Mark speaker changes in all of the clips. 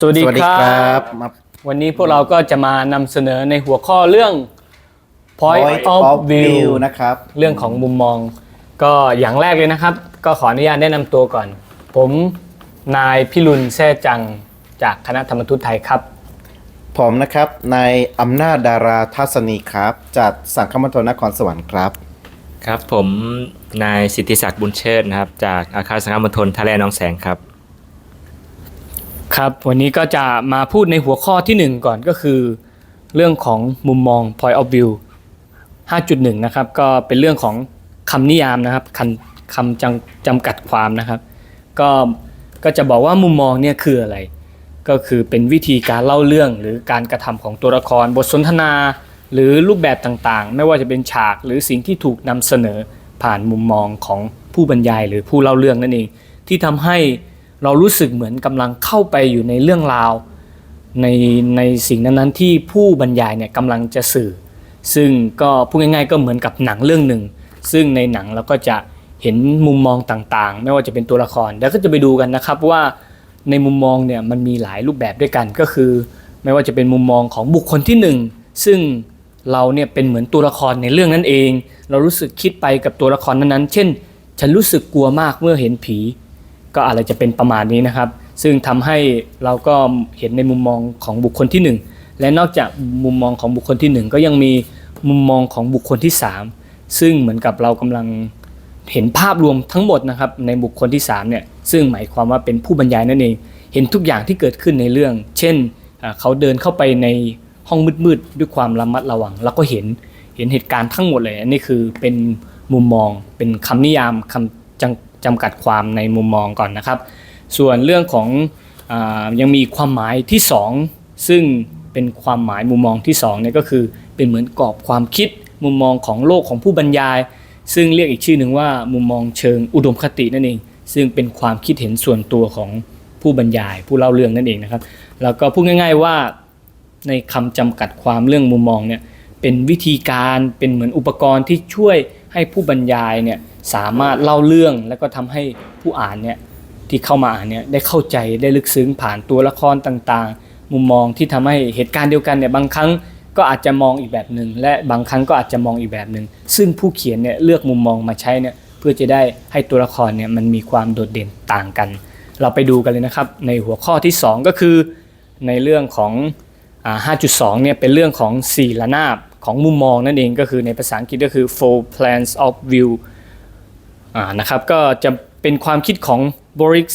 Speaker 1: สวัสดี
Speaker 2: สวัสดี
Speaker 1: ค
Speaker 2: ค
Speaker 1: รั
Speaker 2: รับ บมา
Speaker 1: วันนี้พวกเราก็จะมานำเสนอในหัวข้อเรื่อง point
Speaker 2: Point
Speaker 1: of
Speaker 2: of
Speaker 1: view
Speaker 2: View นะครับ
Speaker 1: เรื่องของมุมมอง ก็อย่างแรกเลยนะครับ ก็ขออนุญาตแนะนำตัวก่อน ผมนายพิรุณแซ่จังจากคณะธรรมทูตไทยครับ
Speaker 2: ผมนะครับ นายอำนาจดาราทัศนีครับ จากสังคมณฑลนครสวรรค์ครับ
Speaker 3: ครับผมนายสิทธิศักดิ์บุญเชิดนะครับ จากอาคารสังคมณฑลท่าแร่หน้องแสงครับ
Speaker 1: ครับวันนี้ก็จะมาพูดในหัวข้อที่หนึ่งก่อนก็คือ เรื่องของมุมมอง point of view 5.1 นะครับ ก็เป็นเรื่องของคำนิยามนะครับคำคำจำจำกัดความนะครับ ก็ก็จะบอกว่ามุมมองเนี่ยคืออะไร ก็คือเป็นวิธีการเล่าเรื่องหรือการกระทำของตัวละคร บทสนทนา หรือรูปแบบต่างๆ ไม่ว่าจะเป็นฉากหรือสิ่งที่ถูกนำเสนอผ่านมุมมองของผู้บรรยายหรือผู้เล่าเรื่องนั่นเอง ที่ทำให้ เรารู้สึกเหมือนกำลังเข้าไปอยู่ในเรื่องราวในในสิ่งนั้นๆที่ผู้บรรยายเนี่ยกำลังจะสื่อ ซึ่งก็พูดง่ายๆก็เหมือนกับหนังเรื่องหนึ่ง ซึ่งในหนังเราก็จะเห็นมุมมองต่างๆ ไม่ว่าจะเป็นตัวละคร แล้วก็จะไปดูกันนะครับว่าในมุมมองเนี่ยมันมีหลายรูปแบบด้วยกันก็คือ ไม่ว่าจะเป็นมุมมองของบุคคลที่หนึ่งซึ่งเราเนี่ยเป็นเหมือนตัวละครในเรื่องนั้นเอง เรารู้สึกคิดไปกับตัวละครนั้นๆ เช่น ฉันรู้สึกกลัวมากเมื่อเห็นผี ก็อะไรจะเป็นประมาณนี้นะครับ ซึ่งทำให้เราก็เห็นในมุมมองของบุคคลที่หนึ่งและนอกจากมุมมองของบุคคลที่หนึ่งก็ยังมีมุมมองของบุคคลที่สามซึ่งเหมือนกับเรากำลังเห็นภาพรวมทั้งหมดนะครับในบุคคลที่สามเนี่ยซึ่งหมายความว่าเป็นผู้บรรยายนั่นเอง เห็นทุกอย่างที่เกิดขึ้นในเรื่อง เช่นเขาเดินเข้าไปในห้องมืดๆด้วยความระมัดระวัง แล้วก็เห็นเห็นเหตุการณ์ทั้งหมดเลยอันนี้คือเป็นมุมมองเป็นคำนิยามคำ จำกัดความในมุมมองก่อนนะครับ ส่วนเรื่องของอยังมีความหมายที่สองซึ่งเป็นความหมายมุมมองที่สองเนี่ยก็คือเป็นเหมือนกรอบความคิดมุมมองของโลกของผู้บรรยาย ซึ่งเรียกอีกชื่อหนึ่งว่ามุมมองเชิงอุดมคตินั่นเอง ซึ่งเป็นความคิดเห็นส่วนตัวของผู้บรรยาย ผู้เล่าเรื่องนั่นเองนะครับ แล้วก็พูดง่าย ๆว่าในคำจำกัดความเรื่องมุมมองเนี่ย เป็นวิธีการเป็นเหมือนอุปกรณ์ที่ช่วยให้ผู้บรรยายเนี่ยสามารถเล่าเรื่องแล้วก็ทำให้ผู้อ่านเนี่ยที่เข้ามาอ่านเนี่ยได้เข้าใจได้ลึกซึ้งผ่านตัวละครต่างๆ มุมมองที่ทำให้เหตุการณ์เดียวกันเนี่ยบางครั้งก็อาจจะมองอีกแบบหนึ่งและบางครั้งก็อาจจะมองอีกแบบหนึ่งซึ่งผู้เขียนเนี่ยเลือกมุมมองมาใช้เนี่ยเพื่อจะได้ให้ตัวละครเนี่ยมันมีความโดดเด่นต่างกัน เราไปดูกันเลยนะครับ ในหัวข้อที่ 2 ก็คือ ในเรื่องของ 5.2 เนี่ยเป็นเรื่องของสี่ระนาบ ของมุมมองนั่นเองก็คือในภาษาอังกฤษก็คือ four plans of view นะครับก็จะเป็นความคิดของ Boris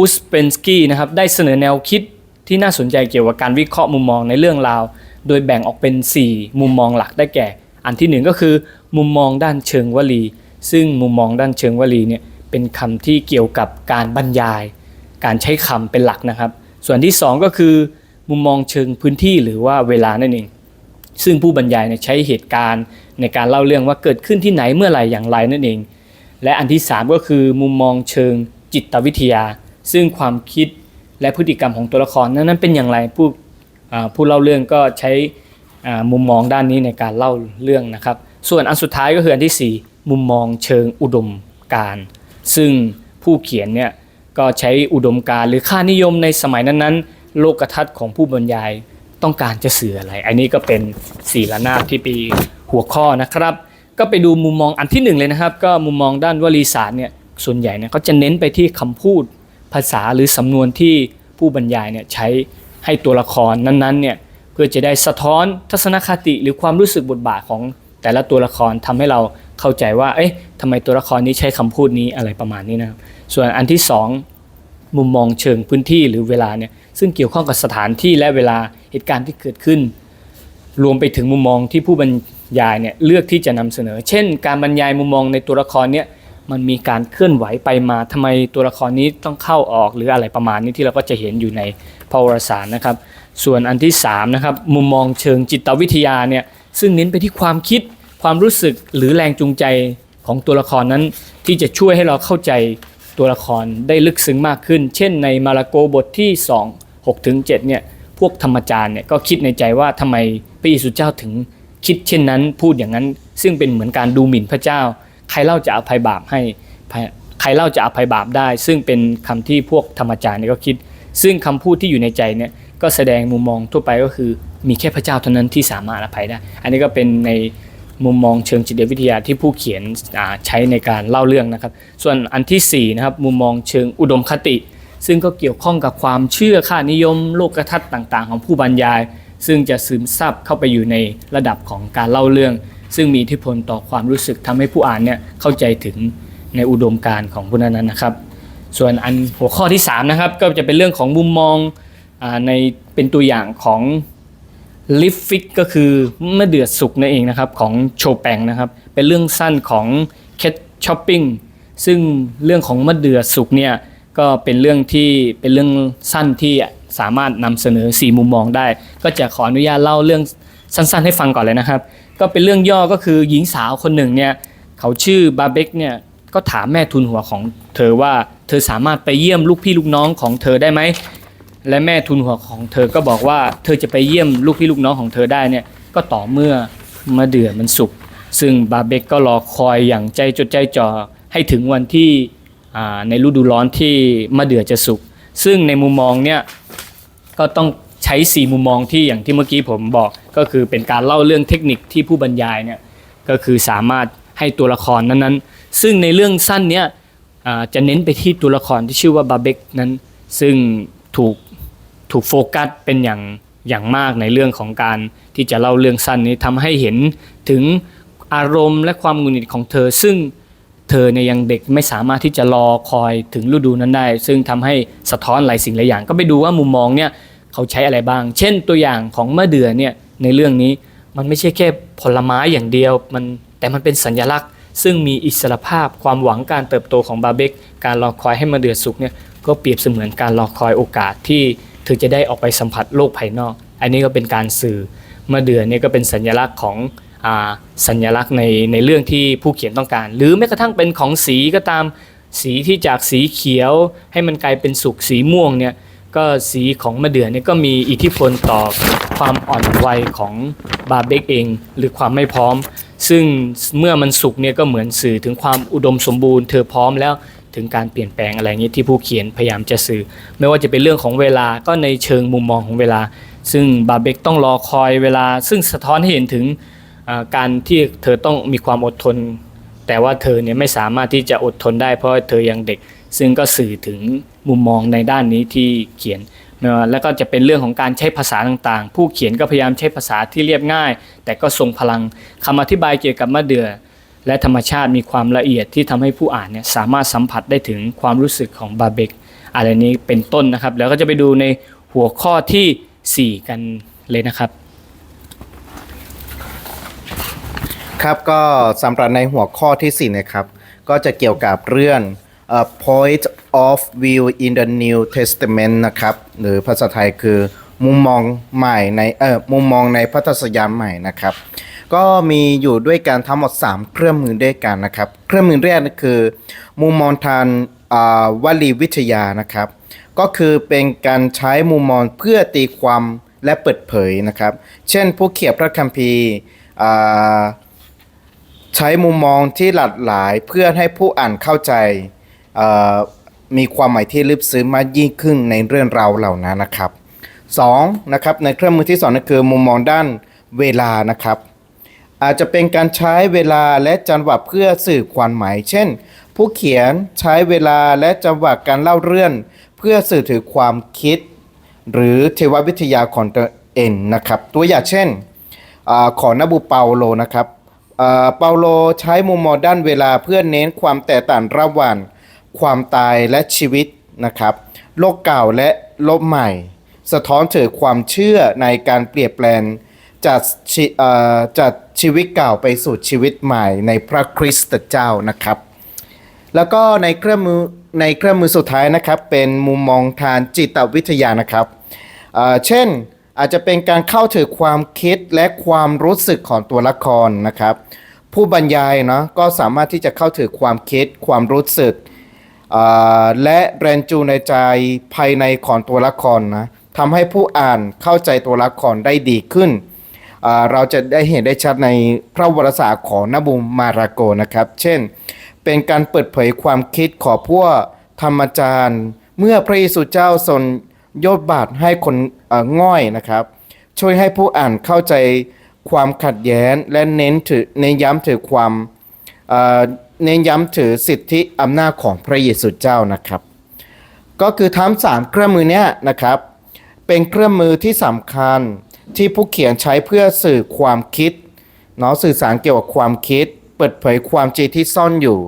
Speaker 1: Uspensky นะครับได้เสนอแนวคิดที่น่าสนใจเกี่ยวกับการวิเคราะห์มุมมองในเรื่องราว โดยแบ่งออกเป็น 4 มุมมองหลักได้แก่ อันที่หนึ่งก็คือ มุมมองด้านเชิงวลี ซึ่งมุมมองด้านเชิงวลีเนี่ยเป็นคำที่เกี่ยวกับการบรรยาย การใช้คำเป็นหลักนะครับ ส่วนที่ 2 ก็คือ มุมมองเชิงพื้นที่หรือว่าเวลานั่นเอง ซึ่งผู้บรรยายเนี่ยใช้เหตุการณ์ในการเล่าเรื่องว่าเกิดขึ้นที่ไหนเมื่อไหร่อย่างไรนั่นเอง และอันที่ 3 ก็คือมุมมองเชิงจิตวิทยา ซึ่งความคิดและพฤติกรรมของตัวละครนั้นนั้นเป็นอย่างไรผู้ผู้เล่าเรื่องก็ใช้มุมมองด้านนี้ในการเล่าเรื่องนะครับ ส่วนอันสุดท้ายก็คืออันที่ 4 มุมมองเชิงอุดมการ ซึ่งผู้เขียนเนี่ยก็ใช้อุดมการหรือค่านิยมในสมัยนั้นๆ โลกทัศน์ของผู้บรรยาย ต้องการจะสื่ออะไร อันนี้ก็เป็นสี่ระนาบที่ปีหัวข้อนะครับ ก็ไปดูมุมมองอันที่หนึ่งเลยนะครับ ก็มุมมองด้านวลีศาสตร์เนี่ยส่วนใหญ่เนี่ยเขาจะเน้นไปที่คำพูดภาษาหรือสำนวนที่ผู้บรรยายเนี่ยใช้ให้ตัวละครนั้นๆเนี่ยเพื่อจะได้สะท้อนทัศนคติหรือความรู้สึกบทบาทของแต่ละตัวละครทำให้เราเข้าใจว่า เอ๊ะทำไมตัวละครนี้ใช้คำพูดนี้อะไรประมาณนี้นะครับ ส่วนอันที่สองมุมมองเชิงพื้นที่หรือเวลาเนี่ยซึ่งเกี่ยวข้องกับสถานที่และเวลา เหตุการณ์ที่เกิดขึ้น รวมไปถึงมุมมองที่ผู้บรรยายเนี่ยเลือกที่จะนำเสนอ เช่น การบรรยายมุมมองในตัวละครเนี่ยมันมีการเคลื่อนไหวไปมาทำไมตัวละครนี้ต้องเข้าออกหรืออะไรประมาณนี้ที่เราก็จะเห็นอยู่ในพาวรสารนะครับ ส่วนอันที่3นะครับมุมมองเชิงจิตวิทยาเนี่ยซึ่งเน้นไปที่ความคิดความรู้สึกหรือแรงจูงใจของตัวละครนั้น ที่จะช่วยให้เราเข้าใจตัวละครได้ลึกซึ้งมากขึ้น เช่นในมาระโกบทที่ 2 6ถึง7เนี่ย พวกธรรมจารย์เนี่ยก็คิดในใจว่าทำไมพระเยซูเจ้าถึงคิดเช่นนั้นพูดอย่างนั้น ซึ่งเป็นเหมือนการดูหมิ่นพระเจ้า ใครเล่าจะอภัยบาปให้ใครเล่าจะอภัยบาปได้ ซึ่งเป็นคำที่พวกธรรมจารย์เนี่ยก็คิด ซึ่งคำพูดที่อยู่ในใจเนี่ยก็แสดงมุมมองทั่วไปก็คือมีแค่พระเจ้าเท่านั้นที่สามารถอภัยได้ อันนี้ก็เป็นในมุมมองเชิงจิตวิทยาที่ผู้เขียนใช้ในการเล่าเรื่องนะครับ ส่วนอันที่สี่นะครับมุมมองเชิงอุดมคติ ซึ่งก็เกี่ยวข้องกับความเชื่อค่านิยมโลกทัศน์ต่างๆ ของผู้บรรยาย ซึ่งจะซึมซับเข้าไปอยู่ในระดับของการเล่าเรื่อง ซึ่งมีอิทธิพลต่อความรู้สึกทำให้ผู้อ่านเนี่ยเข้าใจถึงในอุดมการณ์ของผู้นั้นนะครับ ส่วนอันหัวข้อที่3นะครับก็จะเป็นเรื่องของมุมมองอในเป็นตัวอย่างของลิฟฟิกก็คือเมื่อเดือดสุกนั่นเองนะครับของโชแปงนะครับเป็นเรื่องสั้นของแคทช้อปปิ้งซึ่งเรื่องของมะเดือสุกเนี่ย ก็เป็นเรื่องที่เป็นเรื่องสั้นที่สามารถนำเสนอ 4 มุมมองได้ ก็จะขออนุญาตเล่าเรื่องสั้น ๆ ให้ฟังก่อนเลยนะครับ ก็เป็นเรื่องย่อก็คือหญิงสาวคนหนึ่งเนี่ยเขาชื่อบาเบกเนี่ยก็ถามแม่ทุนหัวของเธอว่าเธอสามารถไปเยี่ยมลูกพี่ลูกน้องของเธอได้ไหมและแม่ทุนหัวของเธอก็บอกว่าเธอจะไปเยี่ยมลูกพี่ลูกน้องของเธอได้เนี่ยก็ต่อเมื่อมะเดื่อมันสุกซึ่งบาเบกก็รอคอยอย่างใจจดใจจ่อให้ถึงวันที่ ในฤดูร้อนที่มะเดื่อจะสุก ซึ่งในมุมมองเนี่ยก็ต้องใช้ 4 มุมมองที่อย่างที่เมื่อกี้ผมบอกก็คือเป็นการเล่าเรื่องเทคนิคที่ผู้บรรยายเนี่ยก็คือสามารถให้ตัวละครนั้นๆ ซึ่งในเรื่องสั้นเนี้ยจะเน้นไปที่ตัวละครที่ชื่อว่าบาเบกนั้น ซึ่งถูกถูกโฟกัสเป็นอย่างอย่างมากในเรื่องของการที่จะเล่าเรื่องสั้นนี้ทำให้เห็นถึงอารมณ์และความหงุดหงิดของเธอ ซึ่ง เธอเนี่ยยังเด็กไม่สามารถที่จะรอคอยถึงฤดูนั้นได้ ซึ่งทำให้สะท้อนหลายสิ่งหลายอย่าง ก็ไปดูว่ามุมมองเนี่ยเขาใช้อะไรบ้าง เช่นตัวอย่างของมะเดื่อเนี่ยในเรื่องนี้มันไม่ใช่แค่ผลไม้อย่างเดียวมันแต่มันเป็นสัญลักษณ์ ซึ่งมีอิสรภาพความหวังการเติบโตของบาเบกการรอคอยให้มะเดื่อสุกเนี่ยก็เปรียบเสมือนการรอคอยโอกาสที่เธอจะได้ออกไปสัมผัสโลกภายนอก อันนี้ก็เป็นการสื่อเมื่อเดือนนี้ก็เป็นสัญลักษณ์ของ สัญลักษณ์ในในเรื่องที่ผู้เขียนต้องการ หรือแม้กระทั่งเป็นของสีก็ตามสีที่จากสีเขียวให้มันกลายเป็นสุกสีม่วงเนี่ยก็สีของมะเดื่อเนี่ยก็มีอิทธิพลต่อความอ่อนวัยของบาเบกเองหรือความไม่พร้อม ซึ่งเมื่อมันสุกเนี่ยก็เหมือนสื่อถึงความอุดมสมบูรณ์เธอพร้อมแล้วถึงการเปลี่ยนแปลงอะไรอย่างนี้ที่ผู้เขียนพยายามจะสื่อ ไม่ว่าจะเป็นเรื่องของเวลาก็ในเชิงมุมมองของเวลา ซึ่งบาเบกต้องรอคอยเวลา ซึ่งสะท้อนให้เห็นถึง การที่เธอต้องมีความอดทน แต่ว่าเธอเนี่ยไม่สามารถที่จะอดทนได้เพราะเธอยังเด็ก ซึ่งก็สื่อถึงมุมมองในด้านนี้ที่เขียนแล้วก็จะเป็นเรื่องของการใช้ภาษาต่างๆ ผู้เขียนก็พยายามใช้ภาษาที่เรียบง่าย แต่ก็ทรงพลังคำอธิบายเกี่ยวกับมะเดื่อ และธรรมชาติมีความละเอียดที่ทำให้ผู้อ่านเนี่ยสามารถสัมผัสได้ถึงความรู้สึกของบาเบกอะไรนี้เป็นต้นนะครับ แล้วก็จะไปดูในหัวข้อทีสี่4 กันเลยนะครับ
Speaker 2: ครับก็สำหรับในหัวข้อที่ 4 นะครับ ก็จะเกี่ยวกับเรื่อง point of view in the New Testament นะครับ หรือภาษาไทยคือมุมมองใหม่ในเอ่อมุมมองในพัทธสยามใหม่นะครับ ก็มีอยู่ด้วยกันทั้งหมด 3 เครื่องมือด้วยกันนะครับ เครื่องมือแรกนั่นคือ มุมมองทางวลีวิทยานะครับ ก็คือเป็นการใช้มุมมองเพื่อตีความและเปิดเผยนะครับ เช่นผู้เขียนพระคัมภีร์อ่า ใช้มุมมองที่หลากหลายเพื่อให้ผู้อ่านเข้าใจมีความหมายที่ลึกซึ้งมากยิ่งขึ้นในเรื่องราวเหล่านั้นนะครับสองนะครับในเครื่องมือที่สองนั่นคือมุมมองด้านเวลานะครับ อาจจะเป็นการใช้เวลาและจังหวะเพื่อสื่อความหมาย เช่น ผู้เขียนใช้เวลาและจังหวะการเล่าเรื่อง เพื่อสื่อถึงความคิด หรือเทววิทยาของตัวเองนะครับ ตัวอย่างเช่นอของนบูเปาโลนะครับ เปาโลใช้มุมมองด้านเวลาเพื่อเน้นความแตกต่างระหว่างความตายและชีวิตนะครับ โลกเก่าและโลกใหม่ สะท้อนถึงความเชื่อในการเปลี่ยนแปลงจากชีเอ่อจากชีวิตเก่าไปสู่ชีวิตใหม่ในพระคริสต์เจ้านะครับ แล้วก็ในเครื่องมือในเครื่องมือสุดท้ายนะครับ เป็นมุมมองทางจิตวิทยานะครับ เช่น อาจจะเป็นการเข้าถึงความคิดและความรู้สึกของตัวละครนะครับ ผู้บรรยายเนาะก็สามารถที่จะเข้าถึงความคิด ความรู้สึก และแรงจูงในใจภายในของตัวละครนะทำให้ผู้อ่านเข้าใจตัวละครได้ดีขึ้น เราจะได้เห็นได้ชัดในพระวรสารของนบูมาราโกนะครับ เช่น เป็นการเปิดเผยความคิดของพวกธรรมจารย์ เมื่อพระเยซูเจ้าทรง โยดบาทให้คนง่อยนะครับ ช่วยให้ผู้อ่านเข้าใจความขัดแย้งและเน้นถือเน้นย้ำถึงความเน้นย้ำถึงสิทธิอำนาจของพระเยซูเจ้านะครับ ก็คือทั้งสามเครื่องมือเนี้ยนะครับ เป็นเครื่องมือที่สำคัญที่ผู้เขียนใช้เพื่อสื่อความคิดเนาะสื่อสารเกี่ยวกับความคิด เปิดเผยความจริงที่ซ่อนอยู่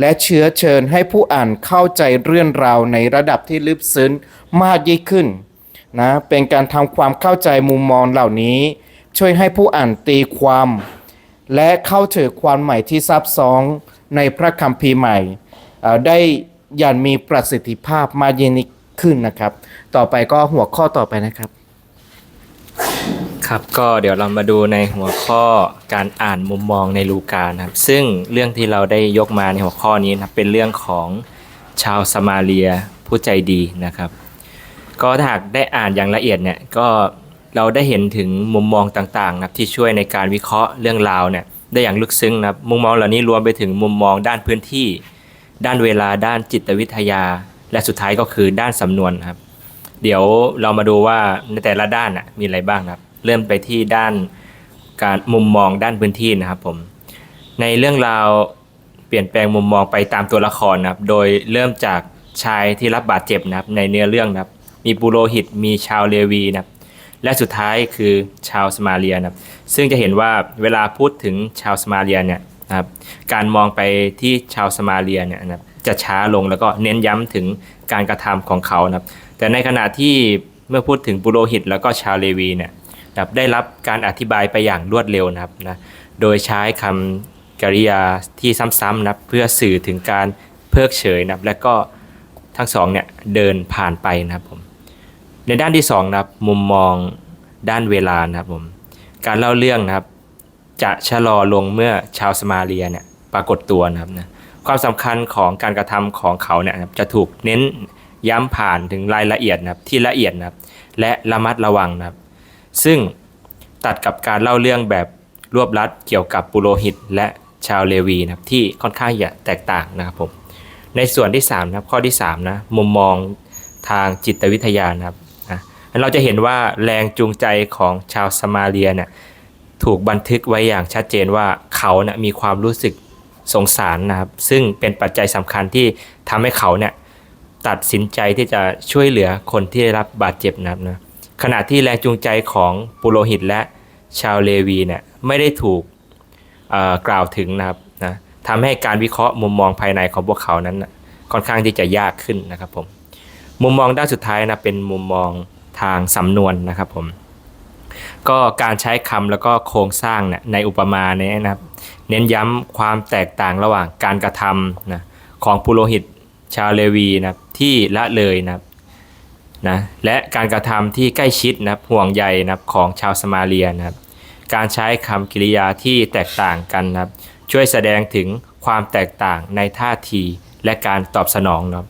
Speaker 2: และเชื้อเชิญให้ผู้อ่านเข้าใจเรื่องราวในระดับที่ลึกซึ้งมากยิ่งขึ้นนะเป็นการทำความเข้าใจมุมมองเหล่านี้ ช่วยให้ผู้อ่านตีความ และเข้าถึงความใหม่ที่ซับซ้อนในพระคัมภีร์ใหม่ได้อย่างมีประสิทธิภาพมากยิ่งขึ้นนะครับ ต่อไปก็หัวข้อต่อไปนะครับ
Speaker 3: ครับก็เดี๋ยวเรามาดูในหัวข้อการอ่านมุมมองในลูกานะครับ ซึ่งเรื่องที่เราได้ยกมาในหัวข้อนี้นะครับเป็นเรื่องของชาวสมาเรียผู้ใจดีนะครับ ก็ถ้าหากได้อ่านอย่างละเอียดเนี่ยก็เราได้เห็นถึงมุมมองต่างๆนะครับที่ช่วยในการวิเคราะห์เรื่องราวเนี่ยได้อย่างลึกซึ้งนะครับมุมมองเหล่านี้รวมไปถึงมุมมองด้านพื้นที่ ด้านเวลาด้านจิตวิทยา และสุดท้ายก็คือด้านสำนวนครับ เดี๋ยวเรามาดูว่าในแต่ละด้านน่ะมีอะไรบ้างครับ เริ่มไปที่ด้านการมุมมองด้านพื้นที่นะครับผมในเรื่องราวเปลี่ยนแปลงมุมมองไปตามตัวละครนะครับ โดยเริ่มจากชายที่รับบาดเจ็บนะครับ ในเนื้อเรื่องนะครับ มีปุโรหิตมีชาวเลวีนะครับและสุดท้ายคือชาวสมาเรียนะครับ ซึ่งจะเห็นว่าเวลาพูดถึงชาวสมาเรียเนี่ยนะครับ การมองไปที่ชาวสมาเรียเนี่ยนะครับจะช้าลงแล้วก็เน้นย้ำถึงการกระทำของเขานะครับ แต่ในขณะที่เมื่อพูดถึงปุโรหิตแล้วก็ชาวเลวีเนี่ย นะครับได้รับการอธิบายไปอย่างรวดเร็วนะครับนะโดยใช้คำกริยาที่ซ้ำๆนะครับเพื่อสื่อถึงการเพิกเฉยนะครับและก็ทั้งสองเนี่ยเดินผ่านไปนะครับผมในด้านที่สองนะครับมุมมองด้านเวลานะครับผมการเล่าเรื่องนะครับ จะชะลอลงเมื่อชาวสมาเรียเนี่ยปรากฏตัวนะครับนะความสำคัญของการกระทำของเขาเนี่ยจะถูกเน้นย้ำผ่านถึงรายละเอียดนะครับที่ละเอียดนะครับและระมัดระวังนะครับ ซึ่งตัดกับการเล่าเรื่องแบบรวบลัดเกี่ยวกับปุโรหิตและชาวเลวีนะครับที่ค่อนข้างจะแตกต่างนะครับผมในส่วนที่3นะครับข้อที่3นะมุมมองทางจิตวิทยานะครับนะเราจะเห็นว่าแรงจูงใจของชาวสมาเรียเนี่ยถูกบันทึกไว้อย่างชัดเจนว่าเขานะมีความรู้สึกสงสารนะครับซึ่งเป็นปัจจัยสำคัญที่ทำให้เขาเนี่ยตัดสินใจที่จะช่วยเหลือคนที่ได้รับบาดเจ็บนะครับนะ ขณะที่แรงจูงใจของปุโรหิตและชาวเลวีเนี่ยไม่ได้ถูกกล่าวถึงนะครับนะทำให้การวิเคราะห์มุมมองภายในของพวกเขานั้นนะค่อนข้างที่จะยากขึ้นนะครับผมมุมมองด้านสุดท้ายนะเป็นมุมมองทางสำนวนนะครับผมก็การใช้คำแล้วก็โครงสร้างเนี่ยในอุปมาเนี้นะครับเน้นย้ำความแตกต่างระหว่างการกระทำนะของปุโรหิตชาวเลวีนะที่ละเลยนะครับ นะและการกระทำที่ใกล้ชิดนะห่วงใยนะของชาวสมาเรียนะครับการใช้คำกริยาที่แตกต่างกันนะครับช่วยแสดงถึงความแตกต่างในท่าทีและการตอบสนองนะ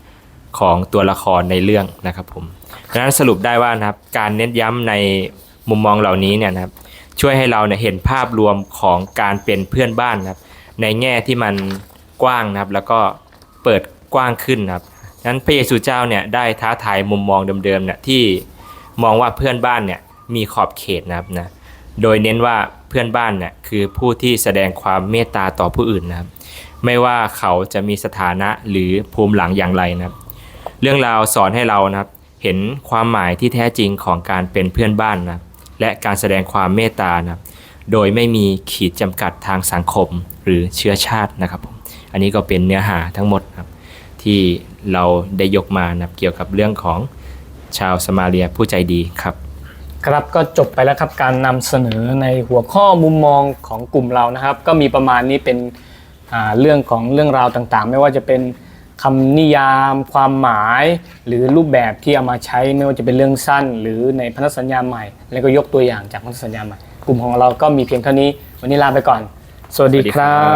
Speaker 3: ของตัวละครในเรื่องนะครับผมดังนั้นสรุปได้ว่านะครับการเน้นย้ำในมุมมองเหล่านี้เนี่ยนะครับช่วยให้เราเนี่ยเห็นภาพรวมของการเป็นเพื่อนบ้านนะครับในแง่ที่มันกว้างนะครับแล้วก็เปิดกว้างขึ้นนะครับ นั้นพระเยซูเจ้าเนี่ยได้ท้าทายมุมมองเดิมๆเนี่ยที่มองว่าเพื่อนบ้านเนี่ยมีขอบเขตนะครับนะโดยเน้นว่าเพื่อนบ้านเนี่ยคือผู้ที่แสดงความเมตตาต่อผู้อื่นนะครับ ไม่ว่าเขาจะมีสถานะหรือภูมิหลังอย่างไรนะครับ เรื่องราวสอนให้เรานะครับ เห็นความหมายที่แท้จริงของการเป็นเพื่อนบ้านนะและการแสดงความเมตตานะโดยไม่มีขีดจำกัดทางสังคมหรือเชื้อชาตินะครับผมอันนี้ก็เป็นเนื้อหาทั้งหมดครับ ที่เราได้ยกมานะครับเกี่ยวกับเรื่องของชาวสมาเรียผู้ใจดีครับ
Speaker 1: ครับก็จบไปแล้วครับการนำเสนอในหัวข้อมุมมองของกลุ่มเรานะครับ ก็มีประมาณนี้เป็นอ่าเรื่องของเรื่องราวต่างๆ ไม่ว่าจะเป็นคำนิยาม ความหมาย หรือรูปแบบที่เอามาใช้ไม่ว่าจะเป็นเรื่องสั้น หรือในพันธสัญญาใหม่ แล้วก็ยกตัวอย่างจากพันธสัญญาใหม่ กลุ่มของเราก็มีเพียงเท่านี้ วันนี้ลาไปก่อน สวัสดี
Speaker 3: สวัสดี
Speaker 1: ค
Speaker 3: ครั
Speaker 1: รับ